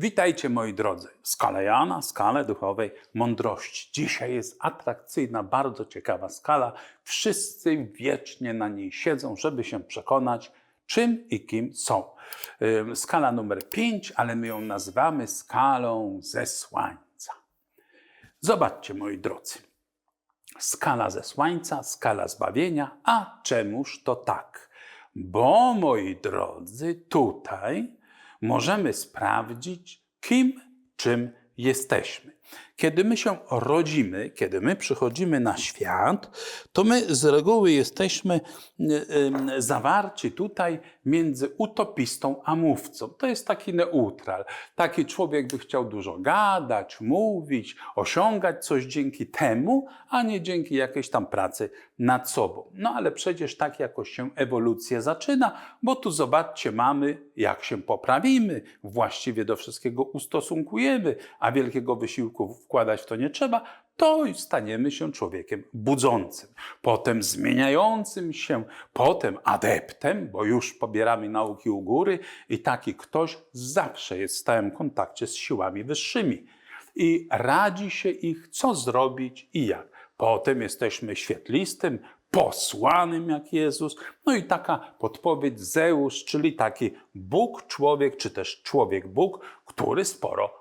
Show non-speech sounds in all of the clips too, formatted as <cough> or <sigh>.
Witajcie moi drodzy. Skala Jana, skalę duchowej mądrości. Dzisiaj jest atrakcyjna, bardzo ciekawa skala. Wszyscy wiecznie na niej siedzą, żeby się przekonać, czym i kim są. Skala numer 5, ale my ją nazywamy skalą zesłańca. Zobaczcie moi drodzy. Skala zesłańca, skala zbawienia. A czemuż to tak? Bo moi drodzy, tutaj możemy sprawdzić, kim, czym jesteśmy. Kiedy my się rodzimy, kiedy my przychodzimy na świat, to my z reguły jesteśmy y, y, zawarci tutaj między utopistą a mówcą. To jest taki neutral. Taki człowiek by chciał dużo gadać, mówić, osiągać coś dzięki temu, a nie dzięki jakiejś tam pracy nad sobą. No ale przecież tak jakoś się ewolucja zaczyna, bo tu zobaczcie, mamy jak się poprawimy, właściwie do wszystkiego ustosunkujemy, a wielkiego wysiłku wkładać w to nie trzeba, to staniemy się człowiekiem budzącym, potem zmieniającym się, potem adeptem, bo już pobieramy nauki u góry i taki ktoś zawsze jest w stałym kontakcie z siłami wyższymi i radzi się ich, co zrobić i jak. Potem jesteśmy świetlistym, posłanym jak Jezus. No i taka podpowiedź Zeus, czyli taki Bóg, człowiek, czy też człowiek Bóg, który sporo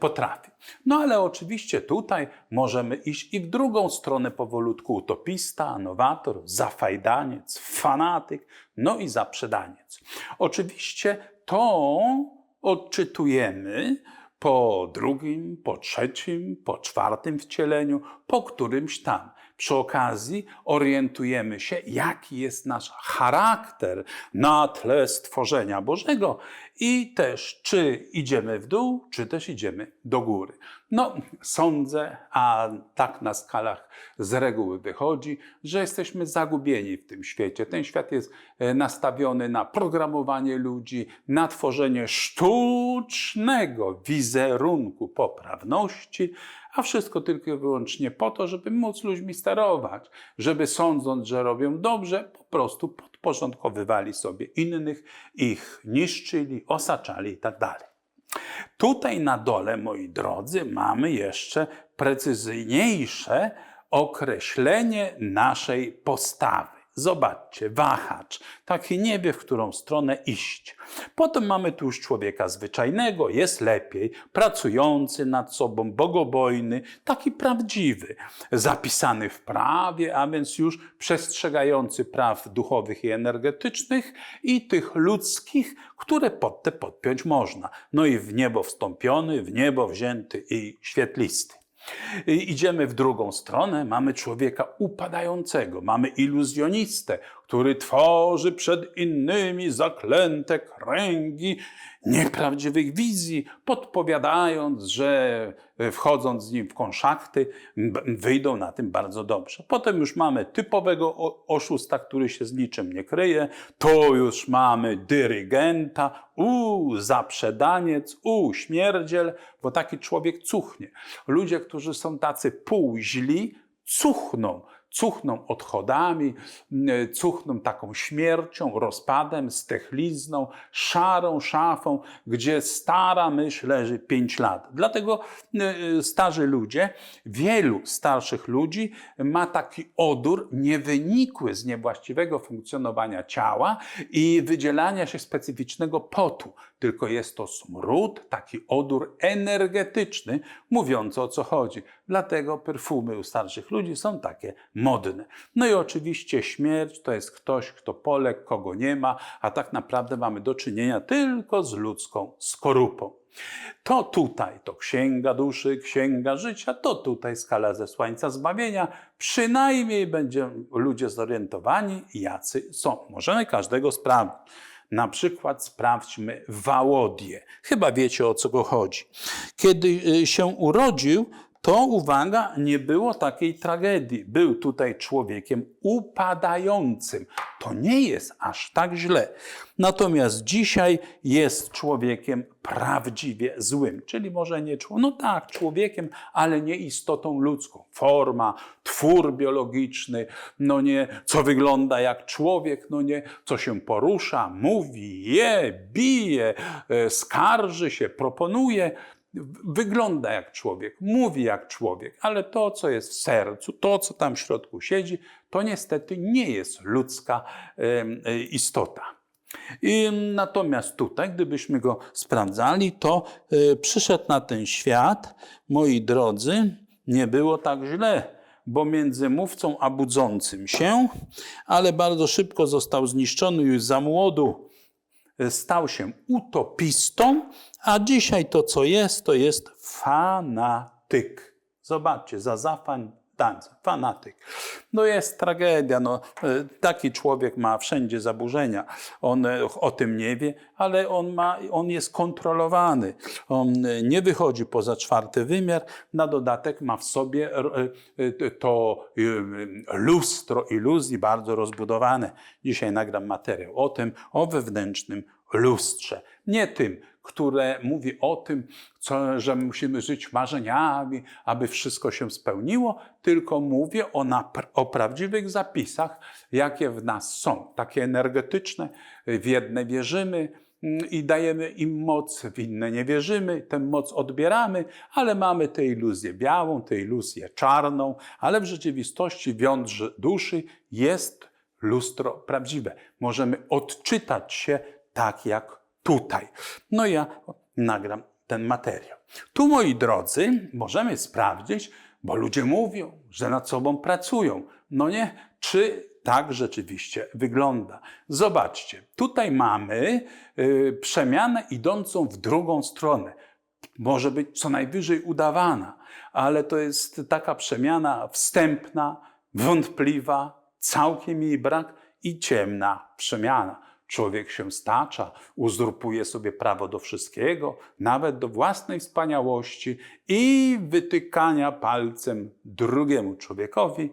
potrafi. No ale oczywiście tutaj możemy iść i w drugą stronę powolutku. Utopista, nowator, zafajdaniec, fanatyk, no i zaprzedaniec. Oczywiście to odczytujemy po drugim, po trzecim, po czwartym wcieleniu, po którymś tam. Przy okazji orientujemy się, jaki jest nasz charakter na tle stworzenia Bożego i też, czy idziemy w dół, czy też idziemy do góry. No, sądzę, a tak na skalach z reguły wychodzi, że jesteśmy zagubieni w tym świecie. Ten świat jest e, nastawiony na programowanie ludzi, na tworzenie sztucznego wizerunku poprawności, a wszystko tylko i wyłącznie po to, żeby móc ludźmi sterować, żeby sądząc, że robią dobrze, po prostu podporządkowywali sobie innych, ich niszczyli, osaczali i tak. Tutaj na dole, moi drodzy, mamy jeszcze precyzyjniejsze określenie naszej postawy. Zobaczcie, wahacz, taki nie wie, w którą stronę iść. Potem mamy tu już człowieka zwyczajnego, jest lepiej, pracujący nad sobą, bogobojny, taki prawdziwy, zapisany w prawie, a więc już przestrzegający praw duchowych i energetycznych i tych ludzkich, które pod te podpiąć można. No i w niebo wstąpiony, w niebo wzięty i świetlisty. Idziemy w drugą stronę, mamy człowieka upadającego, mamy iluzjonistę, który tworzy przed innymi zaklęte kręgi nieprawdziwych wizji, podpowiadając, że wchodząc z nim w konszachty, wyjdą na tym bardzo dobrze. Potem już mamy typowego oszusta, który się z niczym nie kryje, to już mamy dyrygenta, u zaprzedaniec, u śmierdziel, bo taki człowiek cuchnie. Ludzie, którzy są tacy półźli, cuchną. Cuchną odchodami, m, cuchną taką śmiercią, rozpadem, stechlizną, szarą szafą, gdzie stara myśl leży 5 lat. Dlatego y, starzy ludzie, wielu starszych ludzi ma taki odór niewynikły z niewłaściwego funkcjonowania ciała i wydzielania się specyficznego potu, tylko jest to smród, taki odór energetyczny, mówiący o co chodzi. Dlatego perfumy u starszych ludzi są takie modne. No i oczywiście śmierć to jest ktoś, kto poległ, kogo nie ma, a tak naprawdę mamy do czynienia tylko z ludzką skorupą. To tutaj, to księga duszy, księga życia, to tutaj skala zesłańca zbawienia. Przynajmniej będą ludzie zorientowani, jacy są. Możemy każdego sprawdzić. Na przykład sprawdźmy Wałodię. Chyba wiecie o co go chodzi. Kiedy y, się urodził, to uwaga, nie było takiej tragedii. Był tutaj człowiekiem upadającym. To nie jest aż tak źle. Natomiast dzisiaj jest człowiekiem prawdziwie złym, czyli może nie człowiekiem, no tak, człowiekiem, ale nie istotą ludzką. Forma, twór biologiczny, no nie, co wygląda jak człowiek, no nie, co się porusza, mówi, je, bije, e, skarży się, proponuje wygląda jak człowiek, mówi jak człowiek, ale to, co jest w sercu, to, co tam w środku siedzi, to niestety nie jest ludzka e, istota. I natomiast tutaj, gdybyśmy go sprawdzali, to e, przyszedł na ten świat, moi drodzy, nie było tak źle, bo między mówcą a budzącym się, ale bardzo szybko został zniszczony już za młodu, e, stał się utopistą, a dzisiaj to, co jest, to jest fanatyk. Zobaczcie, za zafań fanatyk. No jest tragedia, no, e, taki człowiek ma wszędzie zaburzenia. On e, o tym nie wie, ale on, ma, on jest kontrolowany. On e, nie wychodzi poza czwarty wymiar, na dodatek ma w sobie to lustro iluzji bardzo rozbudowane. Dzisiaj nagram materiał o tym, o wewnętrznym lustrze. Nie tym, które mówi o tym, co, że musimy żyć marzeniami, aby wszystko się spełniło, tylko mówię o, o prawdziwych zapisach, jakie w nas są, takie energetyczne. W jedne wierzymy, mm, i dajemy im moc, w inne nie wierzymy, tę moc odbieramy, ale mamy tę iluzję białą, tę iluzję czarną, ale w rzeczywistości w jądrze duszy jest lustro prawdziwe. Możemy odczytać się tak jak tutaj. No ja nagram ten materiał. Tu, moi drodzy, możemy sprawdzić, bo ludzie mówią, że nad sobą pracują. No nie, czy tak rzeczywiście wygląda. Zobaczcie, tutaj mamy y, przemianę idącą w drugą stronę. Może być co najwyżej udawana, ale to jest taka przemiana wstępna, wątpliwa, całkiem jej brak i ciemna przemiana. Człowiek się stacza, uzurpuje sobie prawo do wszystkiego, nawet do własnej wspaniałości i wytykania palcem drugiemu człowiekowi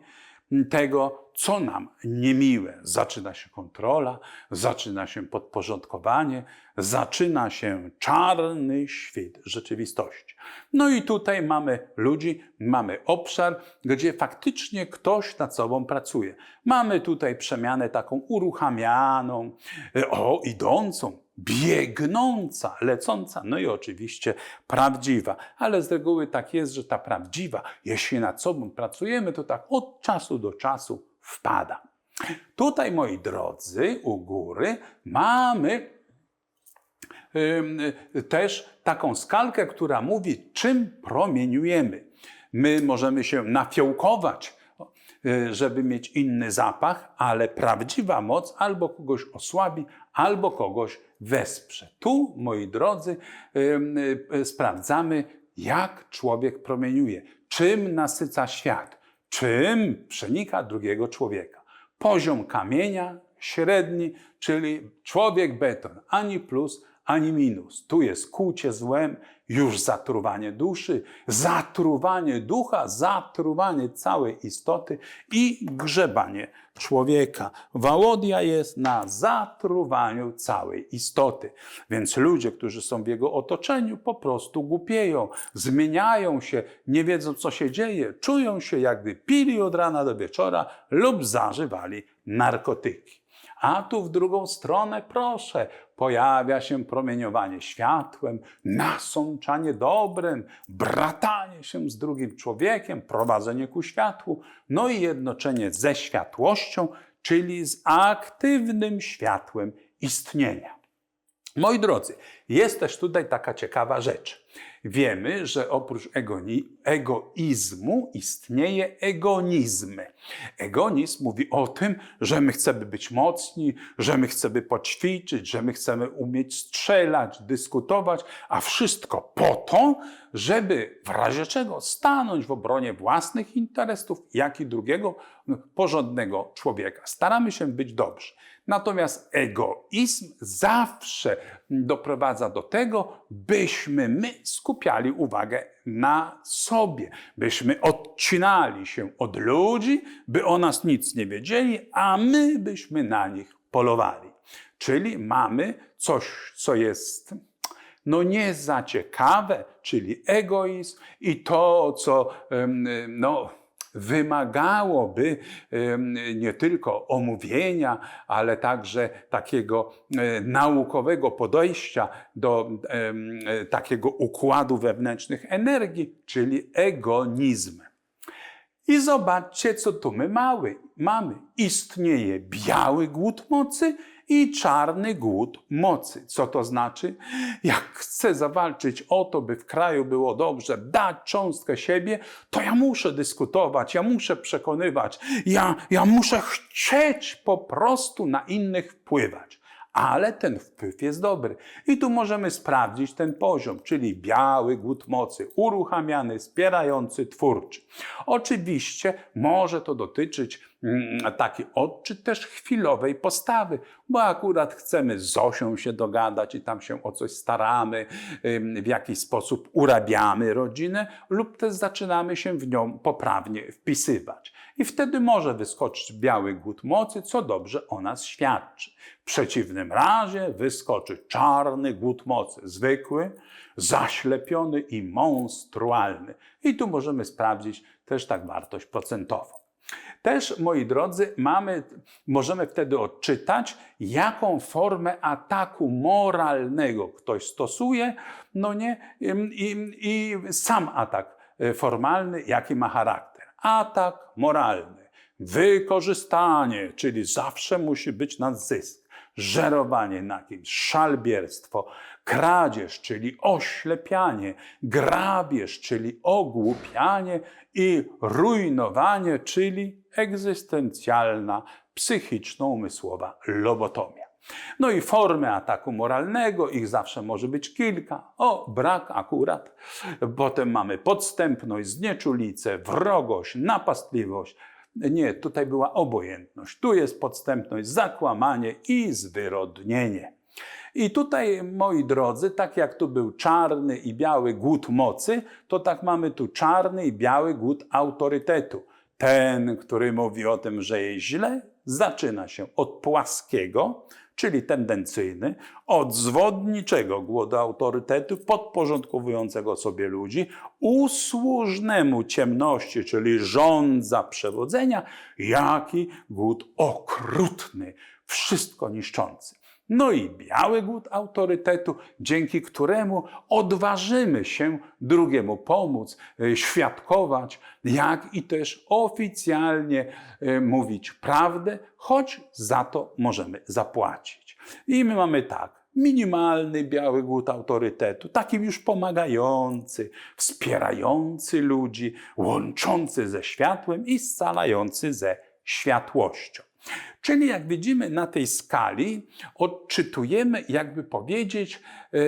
tego, co nam niemiłe. Zaczyna się kontrola, zaczyna się podporządkowanie, zaczyna się czarny świt rzeczywistości. No i tutaj mamy ludzi, mamy obszar, gdzie faktycznie ktoś nad sobą pracuje. Mamy tutaj przemianę taką uruchamianą, o, idącą, biegnąca, lecąca, no i oczywiście prawdziwa. Ale z reguły tak jest, że ta prawdziwa, jeśli nad sobą pracujemy, to tak od czasu do czasu wpada. Tutaj, moi drodzy, u góry mamy też taką skalkę, która mówi, czym promieniujemy. My możemy się nafiołkować, y, żeby mieć inny zapach, ale prawdziwa moc albo kogoś osłabi, albo kogoś wesprze. Tu, moi drodzy, y, sprawdzamy, jak człowiek promieniuje, czym nasyca świat, czym przenika drugiego człowieka. Poziom kamienia średni, czyli człowiek beton, ani plus, ani minus. Tu jest kłucie złem, już zatruwanie duszy, zatruwanie ducha, zatruwanie całej istoty i grzebanie człowieka. Wałodia jest na zatruwaniu całej istoty. Więc ludzie, którzy są w jego otoczeniu, po prostu głupieją, zmieniają się, nie wiedzą, co się dzieje, czują się, jakby pili od rana do wieczora lub zażywali narkotyki. A tu w drugą stronę, proszę, pojawia się promieniowanie światłem, nasączanie dobrem, bratanie się z drugim człowiekiem, prowadzenie ku światłu, no i jednoczenie ze światłością, czyli z aktywnym światłem istnienia. Moi drodzy, jest też tutaj taka ciekawa rzecz. Wiemy, że oprócz egoizmu istnieje egonizm. Egonizm mówi o tym, że my chcemy być mocni, że my chcemy poćwiczyć, że my chcemy umieć strzelać, dyskutować, a wszystko po to, żeby w razie czego stanąć w obronie własnych interesów, jak i drugiego no, porządnego człowieka. Staramy się być dobrzy. Natomiast egoizm zawsze doprowadza do tego, byśmy my skupiali uwagę na sobie, byśmy odcinali się od ludzi, by o nas nic nie wiedzieli, a my byśmy na nich polowali. Czyli mamy coś, co jest no nie za ciekawe, czyli egoizm i to, co no, wymagałoby nie tylko omówienia, ale także takiego e, naukowego podejścia do e, takiego układu wewnętrznych energii, czyli egonizm. I zobaczcie, co tu my mały, mamy. Istnieje biały głód mocy i czarny głód mocy. Co to znaczy? Jak chcę zawalczyć o to, by w kraju było dobrze, dać cząstkę siebie, to ja muszę dyskutować, ja muszę przekonywać, ja, ja muszę chcieć po prostu na innych wpływać ale ten wpływ jest dobry. I tu możemy sprawdzić ten poziom, czyli biały głód mocy, uruchamiany, wspierający, twórczy. Oczywiście może to dotyczyć mm, taki odczyt też chwilowej postawy, bo akurat chcemy z Zosią się dogadać i tam się o coś staramy, w jakiś sposób urabiamy rodzinę lub też zaczynamy się w nią poprawnie wpisywać. I wtedy może wyskoczyć biały głód mocy, co dobrze o nas świadczy. W przeciwnym razie wyskoczy czarny głód mocy, zwykły, zaślepiony i monstrualny. I tu możemy sprawdzić też tak wartość procentową. Też, moi drodzy, mamy, możemy wtedy odczytać, jaką formę ataku moralnego ktoś stosuje, no nie, i, i sam atak e, formalny, jaki ma charakter. Atak moralny, wykorzystanie, czyli zawsze musi być na zysk, żerowanie na kimś, szalbierstwo, kradzież, czyli oślepianie, grabież, czyli ogłupianie i rujnowanie, czyli egzystencjalna, psychiczno-umysłowa lobotomia. No i formy ataku moralnego, ich zawsze może być kilka. O, brak akurat. Potem mamy podstępność, znieczulicę, wrogość, napastliwość. Nie, tutaj była obojętność. Tu jest podstępność, zakłamanie i zwyrodnienie. I tutaj, moi drodzy, tak jak tu był czarny i biały głód mocy, to tak mamy tu czarny i biały głód autorytetu. Ten, który mówi o tym, że jest źle, zaczyna się od płaskiego, czyli tendencyjny, od zwodniczego głodu autorytetu, podporządkowującego sobie ludzi, usłużnemu ciemności, czyli rządza przewodzenia, jak i głód okrutny, wszystko niszczący. No i biały głód autorytetu, dzięki któremu odważymy się drugiemu pomóc, e, świadkować, jak i też oficjalnie e, mówić prawdę, choć za to możemy zapłacić. I my mamy tak. Minimalny biały głód autorytetu, taki już pomagający, wspierający ludzi, łączący ze światłem i scalający ze światłością. Czyli jak widzimy na tej skali, odczytujemy, jakby powiedzieć, e,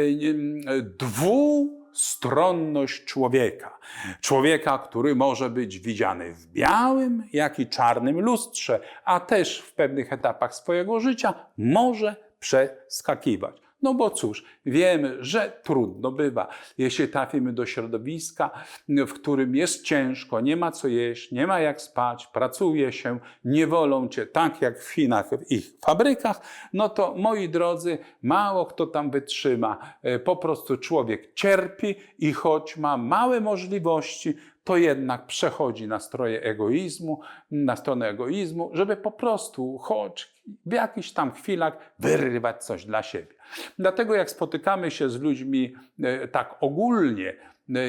dwustronność człowieka. Człowieka, który może być widziany w białym, jak i czarnym lustrze, a też w pewnych etapach swojego życia może przeskakiwać. No bo cóż, wiemy, że trudno bywa. Jeśli trafimy do środowiska, w którym jest ciężko, nie ma co jeść, nie ma jak spać, pracuje się, nie wolą cię tak jak w Chinach, w ich fabrykach, no to moi drodzy, mało kto tam wytrzyma. E, po prostu człowiek cierpi i choć ma małe możliwości, to jednak przechodzi na stroje egoizmu, na stronę egoizmu, żeby po prostu choć w jakichś tam chwilach wyrywać coś dla siebie. Dlatego jak spotykamy się z ludźmi e, tak ogólnie,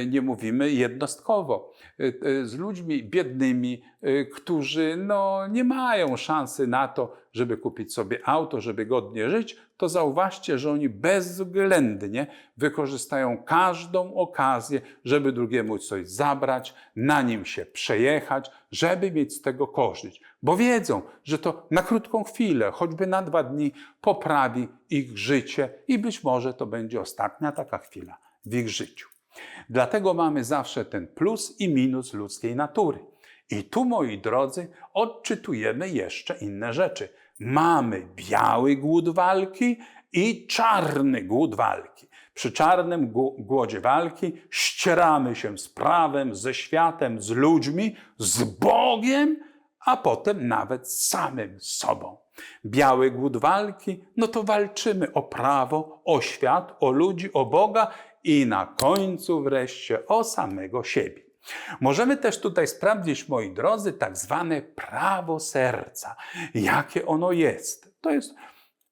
nie mówimy jednostkowo, e, z ludźmi biednymi, którzy no, nie mają szansy na to, żeby kupić sobie auto, żeby godnie żyć, to zauważcie, że oni bezwzględnie wykorzystają każdą okazję, żeby drugiemu coś zabrać, na nim się przejechać, żeby mieć z tego korzyść. Bo wiedzą, że to na krótką chwilę, choćby na dwa dni, poprawi ich życie i być może to będzie ostatnia taka chwila w ich życiu. Dlatego mamy zawsze ten plus i minus ludzkiej natury. I tu, moi drodzy, odczytujemy jeszcze inne rzeczy. Mamy biały głód walki i czarny głód walki. Przy czarnym gł- głodzie walki ścieramy się z prawem, ze światem, z ludźmi, z Bogiem, a potem nawet z samym sobą. Biały głód walki, no to walczymy o prawo, o świat, o ludzi, o Boga i na końcu wreszcie o samego siebie. Możemy też tutaj sprawdzić, moi drodzy, tak zwane prawo serca. Jakie ono jest? To jest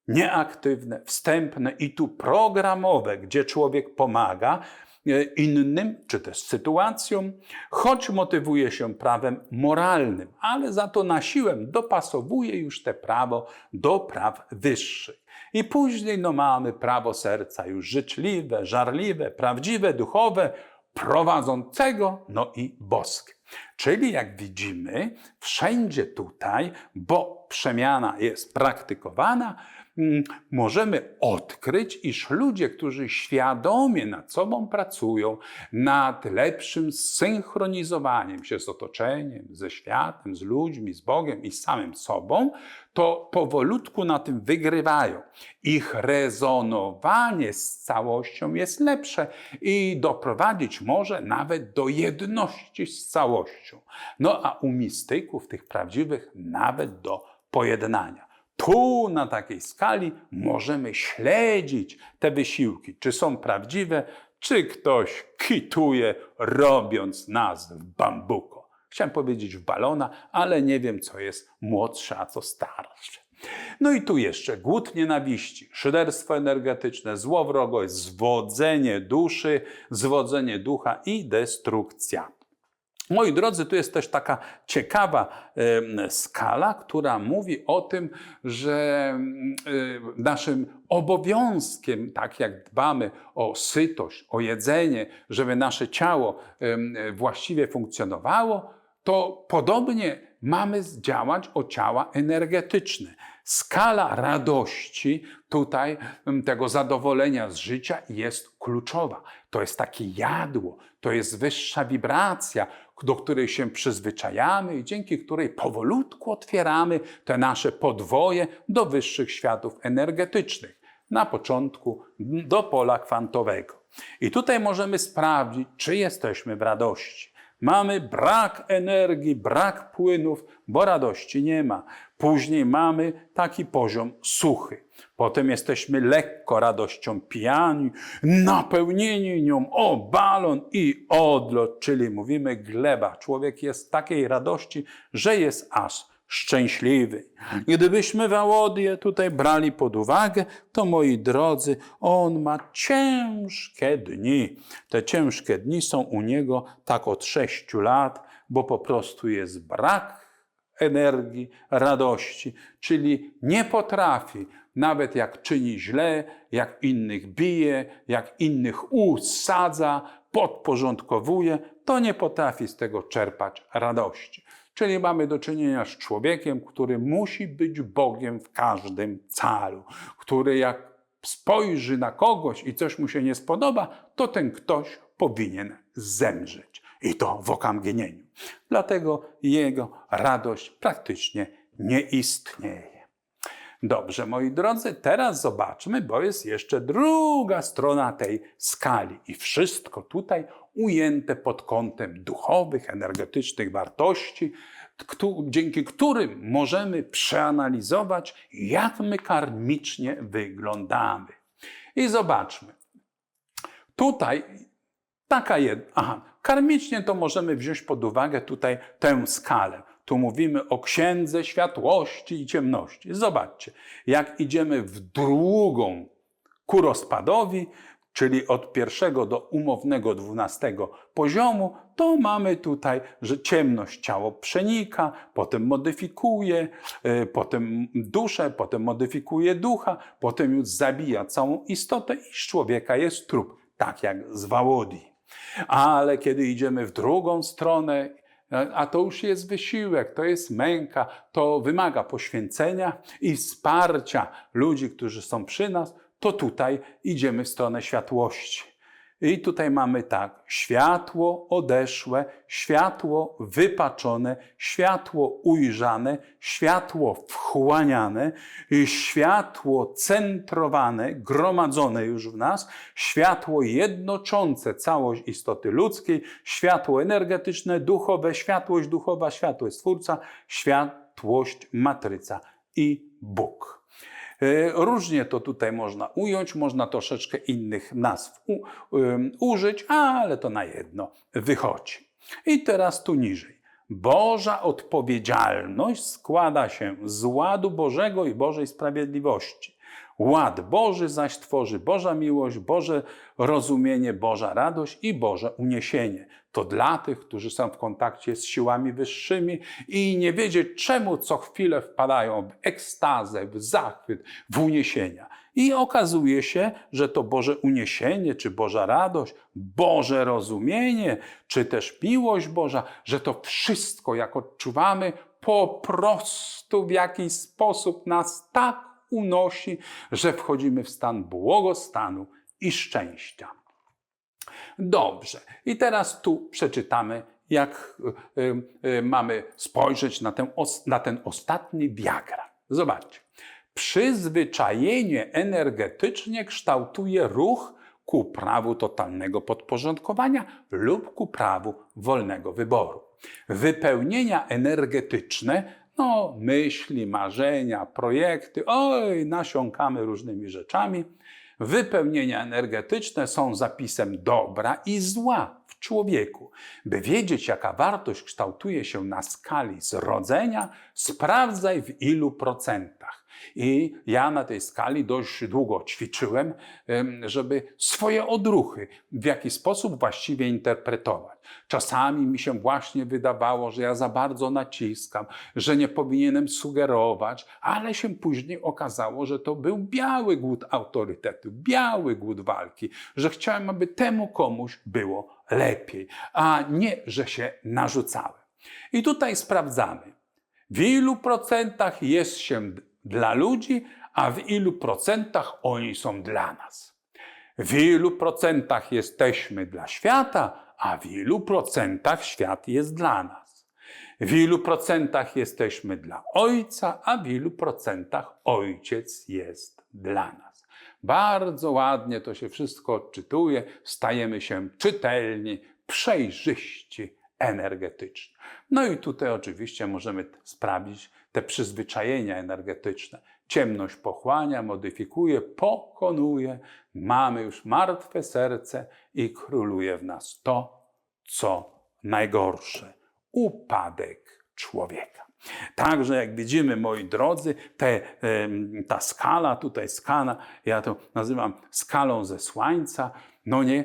nieaktywne, wstępne i tu programowe, gdzie człowiek pomaga e, innym, czy też sytuacjom, choć motywuje się prawem moralnym, ale za to na siłę dopasowuje już te prawo do praw wyższych. I później no, mamy prawo serca już życzliwe, żarliwe, prawdziwe, duchowe, prowadzącego, no i boskie. Czyli jak widzimy, wszędzie tutaj, bo przemiana jest praktykowana, możemy odkryć, iż ludzie, którzy świadomie nad sobą pracują, nad lepszym synchronizowaniem się z otoczeniem, ze światem, z ludźmi, z Bogiem i z samym sobą, to powolutku na tym wygrywają. Ich rezonowanie z całością jest lepsze i doprowadzić może nawet do jedności z całością. No a u mistyków, tych prawdziwych, nawet do pojednania. Tu na takiej skali możemy śledzić te wysiłki, czy są prawdziwe, czy ktoś kituje, robiąc nas w bambuko. Chciałem powiedzieć w balona, ale nie wiem, co jest młodsze, a co starsze. No i tu jeszcze głód nienawiści, szyderstwo energetyczne, złowrogość, zwodzenie duszy, zwodzenie ducha i destrukcja. Moi drodzy, tu jest też taka ciekawa skala, która mówi o tym, że mm, y, naszym obowiązkiem, tak jak dbamy o sytość, o jedzenie, żeby nasze ciało właściwie funkcjonowało, to podobnie mamy działać o ciała energetyczne. Skala radości tutaj, tego zadowolenia z życia jest kluczowa. To jest takie jadło, to jest wyższa wibracja, do której się przyzwyczajamy i dzięki której powolutku otwieramy te nasze podwoje do wyższych światów energetycznych. Na początku do pola kwantowego. I tutaj możemy sprawdzić, czy jesteśmy w radości. Mamy brak energii, brak płynów, bo radości nie ma. Później mamy taki poziom suchy. Potem jesteśmy lekko radością pijani, napełnieni nią o balon i odlot, czyli mówimy gleba. Człowiek jest takiej radości, że jest aż szczęśliwy. Gdybyśmy Wałodię tutaj brali pod uwagę, to moi drodzy, on ma ciężkie dni. Te ciężkie dni są u niego tak od sześciu lat, bo po prostu jest brak energii, radości, czyli nie potrafi, nawet jak czyni źle, jak innych bije, jak innych usadza, podporządkowuje, to nie potrafi z tego czerpać radości. Czyli mamy do czynienia z człowiekiem, który musi być Bogiem w każdym calu, który jak spojrzy na kogoś i coś mu się nie spodoba, to ten ktoś powinien zemrzeć. I to w okamgnieniu. Dlatego jego radość praktycznie nie istnieje. Dobrze, moi drodzy, teraz zobaczmy, bo jest jeszcze druga strona tej skali i wszystko tutaj ujęte pod kątem duchowych, energetycznych wartości, dzięki którym możemy przeanalizować, jak my karmicznie wyglądamy. I zobaczmy. Tutaj taka jedna. Aha, karmicznie to możemy wziąć pod uwagę tutaj tę skalę. Tu mówimy o księdze światłości i ciemności. Zobaczcie, jak idziemy w drugą ku rozpadowi, czyli od pierwszego do umownego dwunastego poziomu, to mamy tutaj, że ciemność ciało przenika, potem modyfikuje, y, potem duszę, potem modyfikuje ducha, potem już zabija całą istotę i z człowieka jest trup, tak jak z Wałodii. Ale kiedy idziemy w drugą stronę, a to już jest wysiłek, to jest męka, to wymaga poświęcenia i wsparcia ludzi, którzy są przy nas, to tutaj idziemy w stronę światłości. I tutaj mamy tak, światło odeszłe, światło wypaczone, światło ujrzane, światło wchłaniane, światło centrowane, gromadzone już w nas, światło jednoczące całość istoty ludzkiej, światło energetyczne, duchowe, światłość duchowa, światło jest Twórca, światłość matryca i Bóg. E, Różnie to tutaj można ująć, można troszeczkę innych nazw u, ym, użyć, ale to na jedno wychodzi. I teraz tu niżej. Boża odpowiedzialność składa się z ładu Bożego i Bożej sprawiedliwości. Ład Boży zaś tworzy Boża miłość, Boże rozumienie, Boża radość i Boże uniesienie. To dla tych, którzy są w kontakcie z siłami wyższymi i nie wiedzieć czemu co chwilę wpadają w ekstazę, w zachwyt, w uniesienia. I okazuje się, że to Boże uniesienie, czy Boża radość, Boże rozumienie, czy też miłość Boża, że to wszystko, jak odczuwamy, po prostu w jakiś sposób nas tak unosi, że wchodzimy w stan błogostanu i szczęścia. Dobrze. I teraz tu przeczytamy, jak y, y, mamy spojrzeć na ten, na ten ostatni diagram. Zobaczcie. Przyzwyczajenie energetycznie kształtuje ruch ku prawu totalnego podporządkowania lub ku prawu wolnego wyboru. Wypełnienia energetyczne, no myśli, marzenia, projekty, oj, nasiąkamy różnymi rzeczami. Wypełnienia energetyczne są zapisem dobra i zła w człowieku. By wiedzieć, jaka wartość kształtuje się na skali zrodzenia, sprawdzaj w ilu procentach. I ja na tej skali dość długo ćwiczyłem, em, żeby swoje odruchy w jakiś sposób właściwie interpretować. Czasami mi się właśnie wydawało, że ja za bardzo naciskam, że nie powinienem sugerować, ale się później okazało, że to był biały głód autorytetu, biały głód walki, że chciałem, aby temu komuś było lepiej, a nie, że się narzucałem. I tutaj sprawdzamy, w ilu procentach jest się dla ludzi, a w ilu procentach oni są dla nas. W ilu procentach jesteśmy dla świata, a w ilu procentach świat jest dla nas. W ilu procentach jesteśmy dla Ojca, a w ilu procentach Ojciec jest dla nas. Bardzo ładnie to się wszystko odczytuje, stajemy się czytelni, przejrzyści energetycznie. No i tutaj oczywiście możemy sprawdzić te przyzwyczajenia energetyczne. Ciemność pochłania, modyfikuje, pokonuje. Mamy już martwe serce i króluje w nas to, co najgorsze upadek człowieka. Także jak widzimy, moi drodzy, te, ta skala, tutaj skala, ja to nazywam skalą ze słońca, no nie,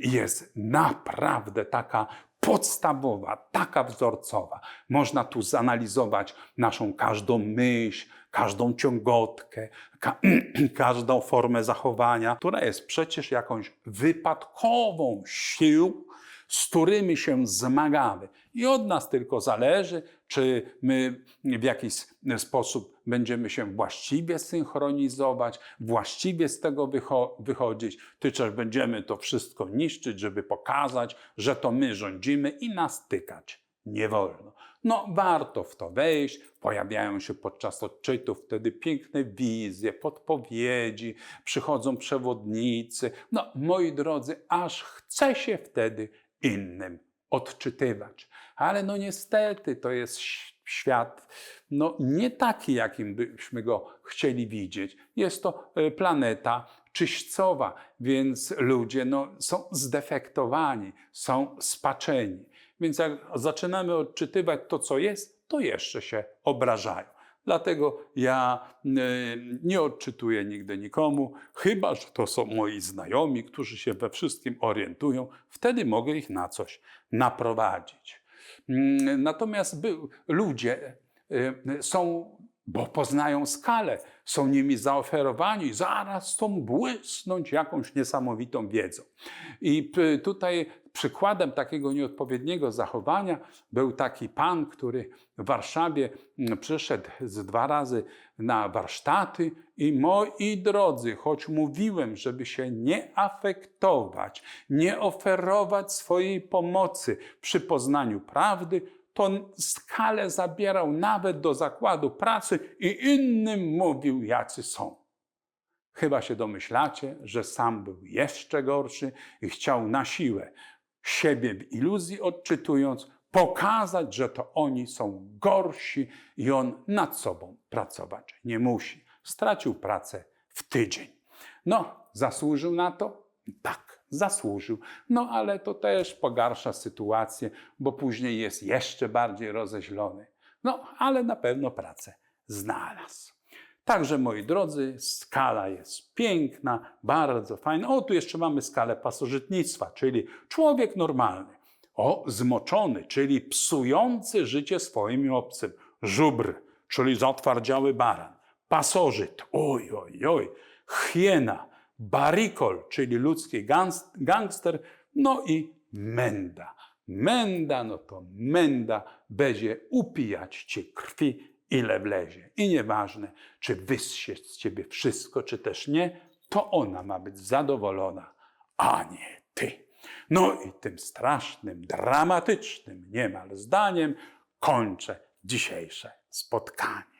jest naprawdę taka podstawowa, taka wzorcowa. Można tu zanalizować naszą każdą myśl, każdą ciągotkę, ka <clears throat> każdą formę zachowania, która jest przecież jakąś wypadkową sił, z którymi się zmagamy. I od nas tylko zależy, czy my w jakiś sposób będziemy się właściwie synchronizować, właściwie z tego wycho- wychodzić, czy też będziemy to wszystko niszczyć, żeby pokazać, że to my rządzimy i nas tykać nie wolno. No, warto w to wejść. Pojawiają się podczas odczytów wtedy piękne wizje, podpowiedzi, przychodzą przewodnicy. No, moi drodzy, aż chce się wtedy innym odczytywać. Ale no niestety to jest świat no, nie taki, jakim byśmy go chcieli widzieć. Jest to e, planeta czyśćcowa, więc ludzie no, są zdefektowani, są spaczeni. Więc jak zaczynamy odczytywać to, co jest, to jeszcze się obrażają. Dlatego ja e, nie odczytuję nigdy nikomu, chyba że to są moi znajomi, którzy się we wszystkim orientują. Wtedy mogę ich na coś naprowadzić. Mm, Natomiast ludzie e, są, bo poznają skalę, są nimi zaoferowani, zaraz chcą błysnąć jakąś niesamowitą wiedzą. I tutaj przykładem takiego nieodpowiedniego zachowania był taki pan, który w Warszawie mm, przyszedł z dwa razy na warsztaty i moi drodzy, choć mówiłem, żeby się nie afektować, nie oferować swojej pomocy przy poznaniu prawdy, to skalę zabierał nawet do zakładu pracy i innym mówił, jacy są. Chyba się domyślacie, że sam był jeszcze gorszy i chciał na siłę, siebie w iluzji odczytując, pokazać, że to oni są gorsi i on nad sobą pracować nie musi. Stracił pracę w tydzień. No, zasłużył na to? Tak, zasłużył. No, ale to też pogarsza sytuację, bo później jest jeszcze bardziej rozeźlony. No, ale na pewno pracę znalazł. Także, moi drodzy, skala jest piękna, bardzo fajna. O, tu jeszcze mamy skalę pasożytnictwa, czyli człowiek normalny. O, zmoczony, czyli psujący życie swoim i obcym. Żubr, czyli zatwardziały baran. Pasożyt, oj, oj, oj. Hiena, barikol, czyli ludzki gangst- gangster. No i menda. Menda, no to menda będzie upijać ci krwi ile wlezie. I nieważne, czy wyssie z ciebie wszystko, czy też nie, to ona ma być zadowolona, a nie ty. No i tym strasznym, dramatycznym niemal zdaniem kończę dzisiejsze spotkanie.